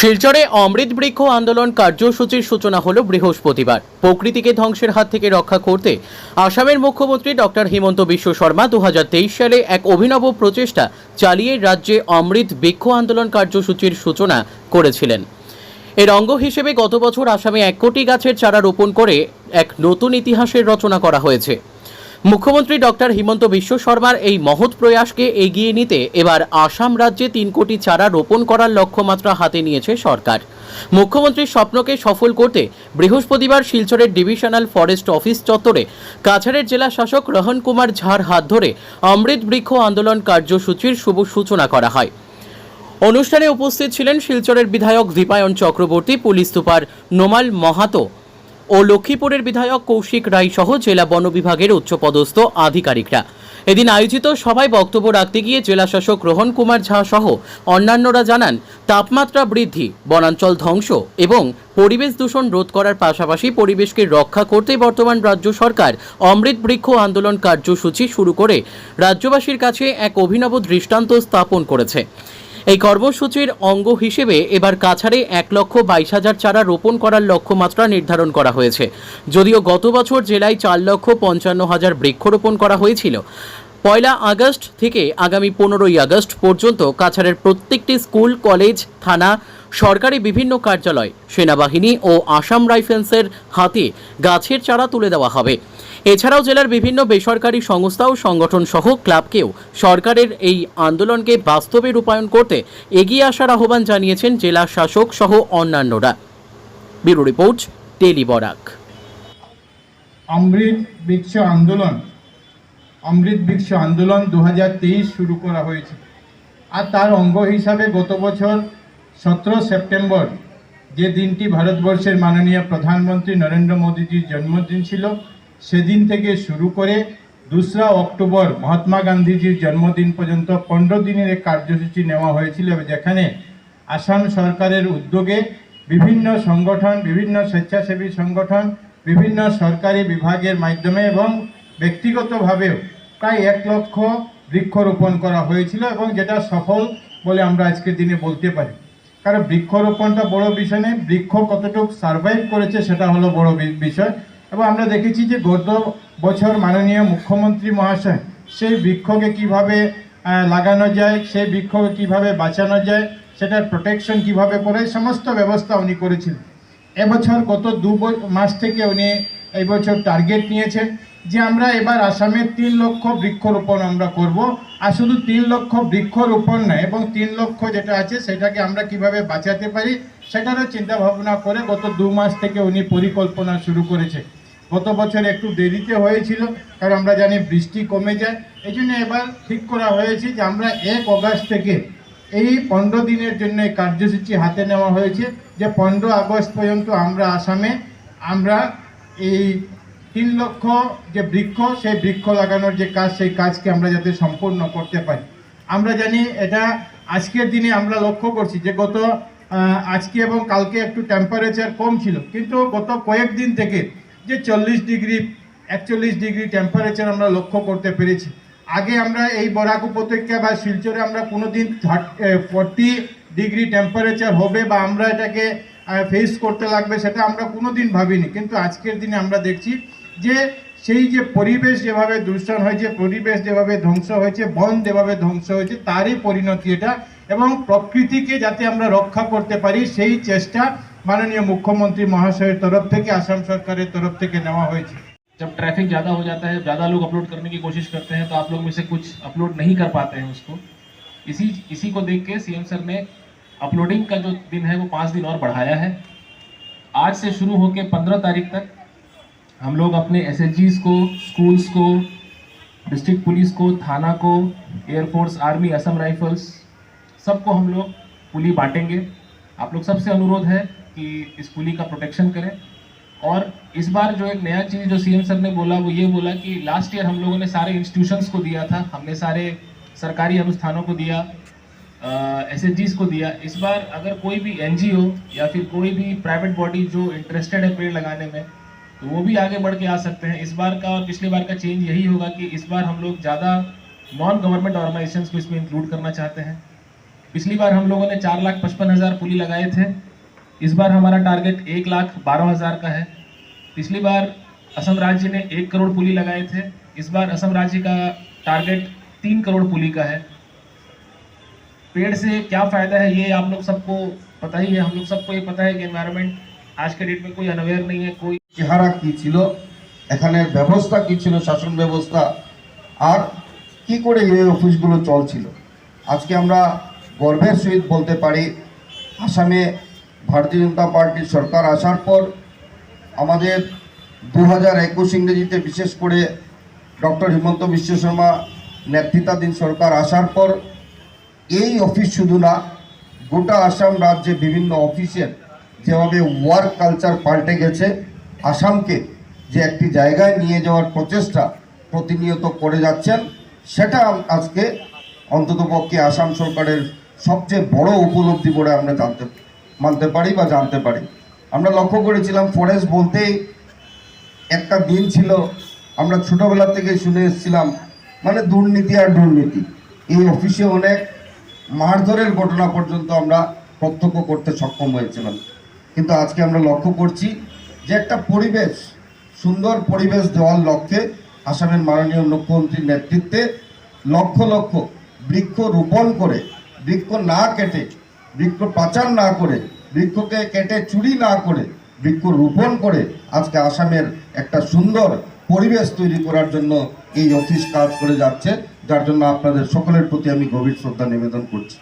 শিলচরে অমৃত বৃক্ষ আন্দোলন কার্যসূচির সূচনা হলো বৃহস্পতিবার। প্রকৃতিকে ধ্বংসের হাত থেকে রক্ষা করতে আসামের মুখ্যমন্ত্রী ডক্টর হিমন্ত বিশ্ব শর্মা দু হাজার তেইশ সালে এক অভিনব প্রচেষ্টা চালিয়ে রাজ্যে অমৃত বৃক্ষ আন্দোলন কার্যসূচির সূচনা করেছিলেন। এর অঙ্গ হিসেবে গত বছর আসামে এক কোটি গাছের চারা রোপণ করে এক নতুন ইতিহাসের রচনা করা হয়েছে। মুখ্যমন্ত্রী ডক্টর হিমন্ত বিশ্ব শর্মার এই মহৎ প্রয়াসকে এগিয়ে নিতে এবার আসাম রাজ্যে তিন কোটি চারা রোপণ করার লক্ষ্যমাত্রা হাতে নিয়েছে সরকার। মুখ্যমন্ত্রীর স্বপ্নকে সফল করতে বৃহস্পতিবার শিলচরের ডিভিশনাল ফরেস্ট অফিস চত্বরে কাছাড়ের জেলা শাসক রহন কুমার ঝাড় হাত ধরে অমৃত বৃক্ষ আন্দোলন কার্যসূচির শুভ সূচনা করা হয়। অনুষ্ঠানে উপস্থিত ছিলেন শিলচরের বিধায়ক দীপায়ন চক্রবর্তী, পুলিশ সুপার নোমাল মাহাতো ও লক্ষ্মীপুরের বিধায়ক কৌশিক রায় সহ জেলা বন বিভাগের উচ্চপদস্থ আধিকারিকরা। এদিন আয়োজিত সভায় বক্তব্য রাখতে গিয়ে জেলাশাসক রোহন কুমার ঝা সহ অন্যান্যরা জানান, তাপমাত্রা বৃদ্ধি, বনাঞ্চল ধ্বংস এবং পরিবেশ দূষণ রোধ করার পাশাপাশি পরিবেশকে রক্ষা করতে বর্তমান রাজ্য সরকার অমৃত বৃক্ষ আন্দোলন কার্যসূচি শুরু করে, রাজ্যবাসীর কাছে এক অভিনব দৃষ্টান্ত স্থাপন করেছে। এই কর্মসূচির অঙ্গ হিসেবে এবার কাছাড়ে এক লক্ষ বাইশ হাজার চারা রোপণ করার লক্ষ্যমাত্রা নির্ধারণ করা হয়েছে। যদিও গত বছর জেলায় চার লক্ষ পঞ্চান্ন হাজার বৃক্ষরোপণ করা হয়েছিল, পয়লা আগস্ট থেকে আগামী পনেরোই আগস্ট পর্যন্ত কাছাড়ের প্রত্যেকটি স্কুল, কলেজ, থানা, সরকারি বিভিন্ন কার্যালয়, সেনাবাহিনী ও আসাম রাইফেলসের হাতে গাছের চারা তুলে দেওয়া হবে। এছাড়াও জেলার বিভিন্ন বেসরকারি সংস্থা ও সংগঠন সহ ক্লাবকেও সরকারের এই আন্দোলনকে বাস্তবে রূপায়ণ করতে এগিয়ে আসার আহ্বান জানিয়েছেন জেলা শাসক সহ অন্যান্যরা। Bureau report tele Barak. অমৃত বৃক্ষ আন্দোলন, অমৃত বৃক্ষ আন্দোলন দু হাজার তেইশ শুরু করা হয়েছে। আর তার অঙ্গ হিসাবে গত বছর সতেরো সেপ্টেম্বর যে দিনটি ভারতবর্ষের মাননীয় প্রধানমন্ত্রী নরেন্দ্র মোদীজির জন্মদিন ছিল সেদিন থেকে শুরু করে দোসরা অক্টোবর মহাত্মা গান্ধীজির জন্মদিন পর্যন্ত পনেরো দিনের এক কার্যসূচি নেওয়া হয়েছিল যেখানে আসাম সরকারের উদ্যোগে বিভিন্ন সংগঠন, বিভিন্ন স্বেচ্ছাসেবী সংগঠন, বিভিন্ন সরকারি বিভাগের মাধ্যমে এবং ব্যক্তিগতভাবেও প্রায় এক লক্ষ বৃক্ষরোপণ করা হয়েছিল এবং যেটা সফল বলে আমরা আজকের দিনে বলতে পারি। কারণ বৃক্ষরোপণটা বড় বিষয় নেই বৃক্ষ কতটুকু সার্ভাইভ করেছে সেটা হলো বড় বিষয়। এবং আমরা দেখেছি যে গত বছর মাননীয় মুখ্যমন্ত্রী মহাশয় সেই বৃক্ষকে কীভাবে লাগানো যায়, সেই বৃক্ষকে কীভাবে বাঁচানো যায়, সেটার প্রোটেকশন কীভাবে করে, সমস্ত ব্যবস্থা উনি করেছিলেন এবছর গত দু মাস থেকে উনি এই বছর টার্গেট নিয়েছেন যে আমরা এবার আসামে তিন লক্ষ বৃক্ষরোপণ আমরা করব। আর শুধু তিন লক্ষ বৃক্ষরোপণ নয়, এবং তিন লক্ষ যেটা আছে সেটাকে আমরা কীভাবে বাঁচাতে পারি, সেটারও চিন্তা ভাবনা করে গত দু মাস থেকে উনি পরিকল্পনা শুরু করেছে গত বছর একটু দেরিতে হয়েছিল, কারণ আমরা জানি বৃষ্টি কমে যায়। এই জন্য এবার ঠিক করা হয়েছে যে আমরা এক অগাস্ট থেকে এই পনেরো দিনের জন্য কার্যসূচি হাতে নেওয়া হয়েছে, যে পনেরো আগস্ট পর্যন্ত আমরা আসামে আমরা এই তিন লক্ষ যে বৃক্ষ, সেই বৃক্ষ লাগানোর যে কাজ, সেই কাজকে আমরা যাতে সম্পূর্ণ করতে পারি। আমরা জানি এটা আজকের দিনে আমরা লক্ষ্য করছি যে গত আজকে এবং কালকে একটু টেম্পারেচার কম ছিল, কিন্তু গত কয়েকদিন থেকে যে চল্লিশ ডিগ্রি, একচল্লিশ ডিগ্রি টেম্পারেচার আমরা লক্ষ্য করতে পেরেছি। আগে আমরা এই বরাক উপত্যকা বা শিলচরে আমরা কোনোদিন ফর্টি ডিগ্রি টেম্পারেচার হবে বা আমরা এটাকে ফেস করতে লাগবে সেটা আমরা কোনোদিন ভাবিনি। কিন্তু আজকের দিনে আমরা দেখছি যে সেই যে পরিবেশ যেভাবে দূষণ হয়েছে, পরিবেশ যেভাবে ধ্বংস হয়েছে, বন যেভাবে ধ্বংস হয়েছে, তারই পরিণতি এটা এবং প্রকৃতিকে যাতে আমরা রক্ষা করতে পারি, সেই চেষ্টা माननीय मुख्यमंत्री महाशय तरफ़ थे कि आसाम सरकार तरफ़ थे कि नवा हो जब ट्रैफ़िक ज़्यादा हो जाता है, ज़्यादा लोग अपलोड करने की कोशिश करते हैं तो आप लोग में से कुछ अपलोड नहीं कर पाते हैं उसको। इसी इसी को देख के सीएम सर ने अपलोडिंग का जो दिन है, वो पाँच दिन और बढ़ाया है। आज से शुरू होकर पंद्रह तारीख तक हम लोग अपने एस को स्कूल्स को डिस्ट्रिक्ट पुलिस को, थाना को एयरफोर्स आर्मी असम राइफल्स सबको हम लोग पुली बांटेंगे। आप लोग सबसे अनुरोध है कि इस पुली का प्रोटेक्शन करें। और इस बार जो एक नया चीज़ जो सीएम सर ने बोला, वो ये बोला कि लास्ट ईयर हम लोगों ने सारे इंस्टीट्यूशंस को दिया था। हमने सारे सरकारी अनुष्ठानों को दिया एस एच को दिया। इस बार अगर कोई भी एनजीओ या फिर कोई भी प्राइवेट बॉडी जो इंटरेस्टेड है पेड़ लगाने में तो वो भी आगे बढ़ के आ सकते हैं। इस बार का और पिछले बार का चेंज यही होगा कि इस बार हम लोग ज़्यादा नॉन गवर्नमेंट ऑर्गेनाइजेशन को इसमें इंक्लूड करना चाहते हैं। पिछली बार हम लोगों ने चार लाख पचपन हज़ार पुली लगाए थे। इस बार हमारा टारगेट एक लाख बारह हजार का है पिछली बार असम राज्य ने एक करोड़ पुली लगाए थे इस बार असम राज्य का टारगेट तीन करोड़ पुली का है पेड़ से क्या फायदा है ये आप लोग सबको पता ही है हम लोग सबको ये पता है कि एनवायरनमेंट आज के डेट में कोई अनअवेयर नहीं है कोई চেহারা কি ছিল এখানের ব্যবস্থা কি ছিল শাসন ব্যবস্থা আর কি করে এই অফিসগুলো চলছিল আজকে আমরা গর্বের সহিত বলতে পারি আসামে ভারতীয় জনতা পার্টির সরকার আসার পর আমাদের দু হাজার একুশ ইংরেজিতে বিশেষ করে ডক্টর হিমন্ত বিশ্ব শর্মা নেতৃত্বাধীন সরকার আসার পর এই অফিস শুধু না, গোটা আসাম রাজ্যে বিভিন্ন অফিসের যেভাবে ওয়ার্ক কালচার পাল্টে গেছে, আসামকে যে একটি জায়গায় নিয়ে যাওয়ার প্রচেষ্টা প্রতিনিয়ত করে যাচ্ছেন, সেটা আজকে অন্ততপক্ষে আসাম সরকারের সবচেয়ে বড় উপলব্ধি বলে আমরা জানতে মানতে পারি বা জানতে পারি। আমরা লক্ষ্য করেছিলাম ফরেস্ট বলতেই একটা দিন ছিল, আমরা ছোটোবেলা থেকে শুনে এসেছিলাম মানে দুর্নীতি আর দুর্নীতি। এই অফিসে অনেক মারধরের ঘটনা পর্যন্ত আমরা প্রত্যক্ষ করতে সক্ষম হয়েছিলাম। কিন্তু আজকে আমরা লক্ষ্য করছি যে একটা পরিবেশ, সুন্দর পরিবেশ দেওয়ার লক্ষ্যে আসামের মাননীয় মুখ্যমন্ত্রীর নেতৃত্বে লক্ষ লক্ষ বৃক্ষ রোপণ করে, বৃক্ষ না কেটে বৃক্ষ পাচার না করে, বৃক্ষকে কেটে চুরি না করে, বৃক্ষ রোপণ করে আজকে আসামের একটা সুন্দর পরিবেশ তৈরি করার জন্য এই অফিস কাজ করে যাচ্ছে, যার জন্য আপনাদের সকলের প্রতি আমি গভীর শ্রদ্ধা নিবেদন করছি।